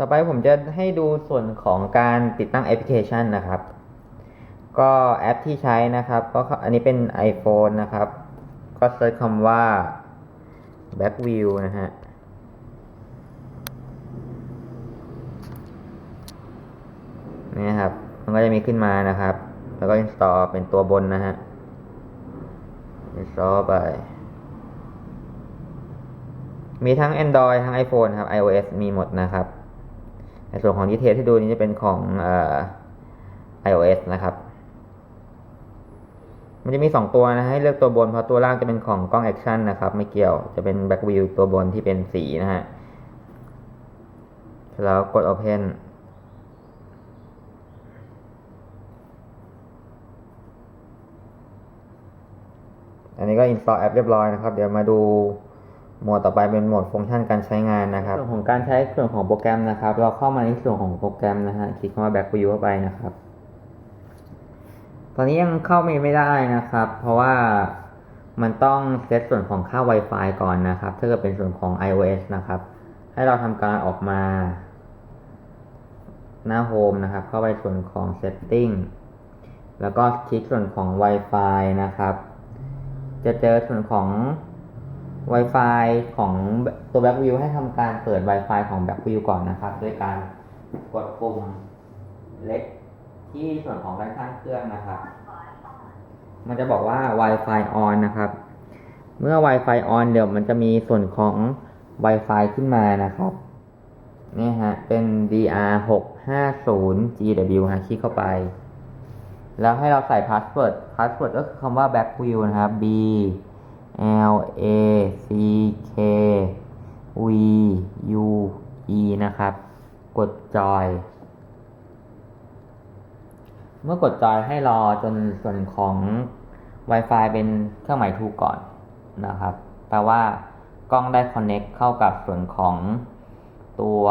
ต่อไปผมจะให้ดูส่วนของการติดตั้งแอปพลิเคชันนะครับ ก็แอปที่ใช้นะครับ ก็อันนี้เป็น iPhone นะครับ ก็เซิร์ชคำว่า Backview นะฮะนี่ครับ มันก็จะมีขึ้นมานะครับ แล้วก็ install เป็นตัวบนนะฮะ install ไป มีทั้ง Android ทั้ง iPhone ครับ iOS มีหมดนะครับ ส่วนของดีเทลที่ดูนี้จะเป็นของเอ่อ iOS นะครับ มันจะมี 2 ตัวนะให้เลือกตัวบนเพราะตัวล่างจะเป็นของกล้องแอคชั่นนะครับ ไม่เกี่ยวจะเป็น back view ตัวบนที่เป็นสีนะฮะแล้วกด open อันนี้ก็ install แอปเรียบร้อยนะครับ เดี๋ยวมาดู หมดต่อไปเป็นโหมดฟังก์ชันการใช้งานนะครับ ส่วนของการใช้ส่วนของโปรแกรมนะครับ เราเข้ามาในส่วนของโปรแกรมนะฮะคลิกคำว่า back view เข้าไปนะครับ ตอนนี้ยังเข้าไม่ได้นะครับ เพราะว่ามันต้องเซตส่วนของค่า Wi-Fi ก่อนนะครับ ถ้าเกิดเป็นส่วนของ iOS นะครับ ให้เราทำการออกมา หน้าโฮมนะครับ เข้าไปส่วนของ setting แล้วก็คลิกส่วนของ Wi-Fi นะครับ จะเจอส่วนของ Wi-Fi ของตัว Backview ให้ทำการเปิด Wi-Fi ของ Backview ก่อนนะครับ ด้วยการกดปุ่มเล็กที่ส่วนของด้านข้างเครื่องนะครับ มันจะบอกว่า Wi-Fi on นะครับ เมื่อ Wi-Fi on เดี๋ยวมันจะมีส่วนของ Wi-Fi ขึ้นมานะครับ นี่ฮะ เป็น DR 6 5 0 GW ฮะคลิกเข้าไป แล้วให้เราใส่พาสเวิร์ดพาสเวิร์ดก็คือคำว่า backview นะครับ B L A C K V U E นะครับ กดจอย เมื่อกดจอยให้รอจนส่วนของ Wi-Fi เป็นเครื่องหมายถูกก่อนนะครับ แปลว่ากล้องได้ connect เข้ากับส่วนของตัว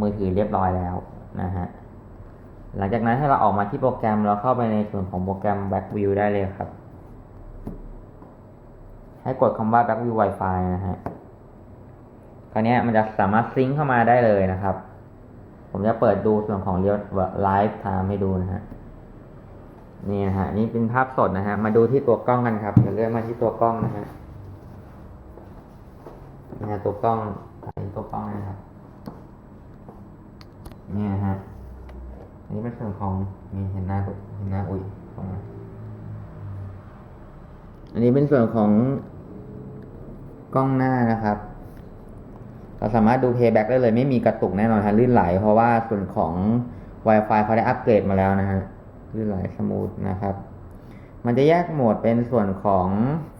มือถือเรียบร้อยแล้วนะฮะ หลังจากนั้นให้เราออกมาที่โปรแกรมเราเข้าไปในส่วนของโปรแกรม Backview ได้เลยครับ ให้กดคำว่า Backview Wi-Fi นะฮะคราวนี้มันจะสามารถซิงค์เข้ามาได้เลยนะครับ ผมจะเปิดดูส่วนของ Real Live Time ให้ดูนะฮะนี่นะฮะนี่เป็นภาพสดนะฮะ มาดูที่ตัวกล้องกันครับจะเลื่อนมาที่ตัวกล้องนะฮะนี่ฮะตัวกล้องนี่ตัวกล้องนะครับนี่นะฮะอันนี้เป็นส่วนของนี่เห็นหน้าเห็นหน้าอุ้ยตรงนี้อันนี้เป็นส่วนของ กล้องหน้านะครับ เราสามารถดู playback ได้เลยไม่มีกระตุกแน่นอนฮะลื่นไหล เพราะว่าส่วนของ Wi-Fi เขาได้อัปเกรดมาแล้วนะฮะลื่นไหลสมูทนะครับ มันจะแยกโหมดเป็นส่วนของ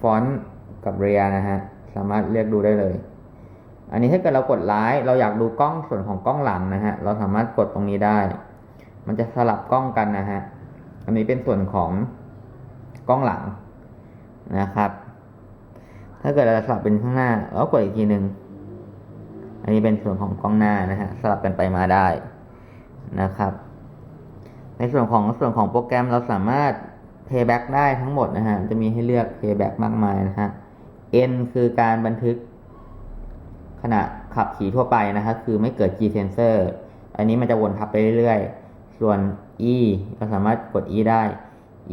ฟอนต์กับเรียนะฮะสามารถเลือกดูได้เลย อันนี้ถ้าเกิดเรากดไลท์เราอยากดูกล้องส่วนของกล้องหลังนะฮะเราสามารถกดตรงนี้ได้ มันจะสลับกล้องกันนะฮะอันนี้เป็นส่วนของกล้องหลังนะครับ ถ้าเกิดเราสลับเป็นข้างหน้าเรากดอีกทีหนึ่งอันนี้เป็นส่วนของกล้องหน้านะฮะสลับกันไปมาได้นะครับ ในส่วนของส่วนของโปรแกรมเราสามารถ playback ได้ทั้งหมดนะฮะจะมีให้เลือก playback มากมายนะฮะ N คือการบันทึกขณะขับขี่ทั่วไปนะครับคือไม่เกิด G sensor อันนี้มันจะวนทับไปเรื่อยๆ ส่วน E เราสามารถกด E ได้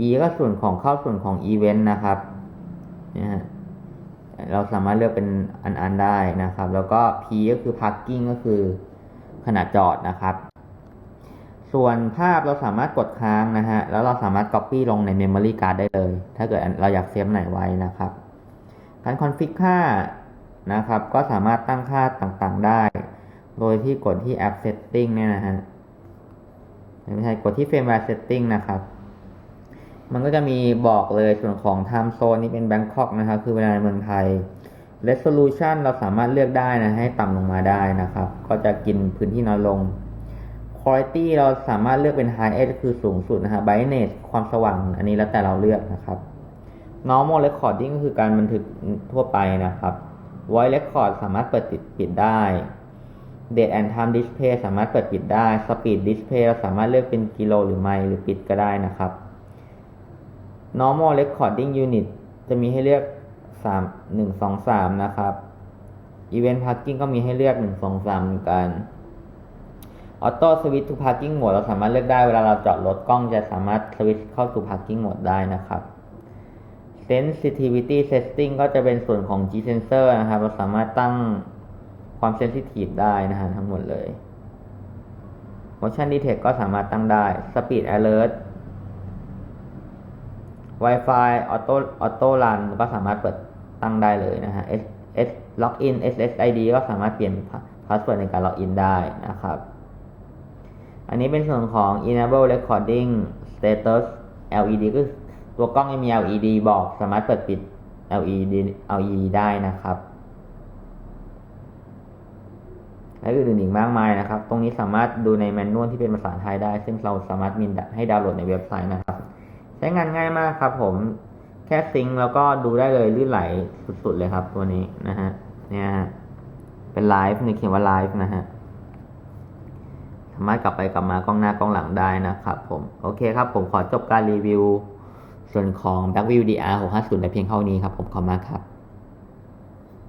E ก็ส่วนของเข้าส่วนของ Event นะครับนี่ฮะ เราสามารถเลือกเป็นอันๆได้นะครับ แล้วก็ P ก็คือ Parking ก็คือขณะจอดนะครับ ส่วนภาพเราสามารถกดค้างนะฮะ แล้วเราสามารถ Copy ลงใน Memory Card ได้เลย ถ้าเกิดเราอยากเซฟไหนไว้นะครับ การ config ค่านะครับ ก็สามารถตั้งค่าต่างๆได้ โดยที่กดที่ app setting เนี่ยนะฮะ ไม่ใช่ กดที่ firmware setting นะครับ มันก็จะมีบอกเลยส่วนของ time zone นี่เป็น Bangkok นะครับ คือเวลาในเมืองไทย resolution เราสามารถเลือกได้นะ ให้ต่ำลงมาได้นะครับ ก็จะกินพื้นที่น้อยลง quality เราสามารถเลือกเป็น high edge คือสูงสุดนะฮะ brightness ความสว่าง อันนี้แล้วแต่เราเลือกนะครับ normal recording ก็คือการบันทึกทั่วไปนะครับ voice record สามารถเปิดติดปิดได้ date and time display สามารถเปิดปิดได้ speed display เราสามารถเลือกเป็นกิโลหรือไมล์หรือปิดก็ได้นะครับ normal recording unit จะมีให้เลือก 3 1 2 3 นะครับ event parking ก็มีให้เลือก 1 2 3 เหมือนกันออโต้สวิตช์ to parking mode เราสามารถเลือกได้เวลาเราจอดรถกล้องจะสามารถสวิตช์เข้าสู่ parking mode ได้นะครับ sensitivity setting ก็จะเป็นส่วนของ G sensor นะครับ เราสามารถตั้งความ sensitive ได้นะฮะทั้งหมดเลย motion detect ก็สามารถตั้งได้ speed alert Wi-Fi auto auto run ก็สามารถเปิดตั้งได้เลยนะฮะ S S login SSID ก็สามารถเปลี่ยนพาสเวิร์ดในการ login ได้นะครับ อันนี้เป็นส่วนของ enable recording status LED ก็ตัวกล้องยังมี LED บอกสามารถเปิดปิด LED LED ได้นะครับและอื่นๆอีกมากมายนะครับ ตรงนี้สามารถดูในแมนนวลที่เป็นภาษาไทยได้ ซึ่งเราสามารถมีให้ดาวน์โหลดในเว็บไซต์นะ ใช้งานง่ายมากครับ ผมแค่ซิงค์แล้วก็ดูได้เลยลื่นไหลสุดๆเลยครับ ตัวนี้นะฮะเนี่ยเป็นไลฟ์ในเขียนว่าไลฟ์นะฮะสามารถกลับไปกลับมากล้องหน้ากล้องหลังได้นะครับผมโอเคครับ ผมขอจบการรีวิว ส่วนของ Blackview DR 650ในเพียงเท่านี้ครับ ผมขอบมากครับ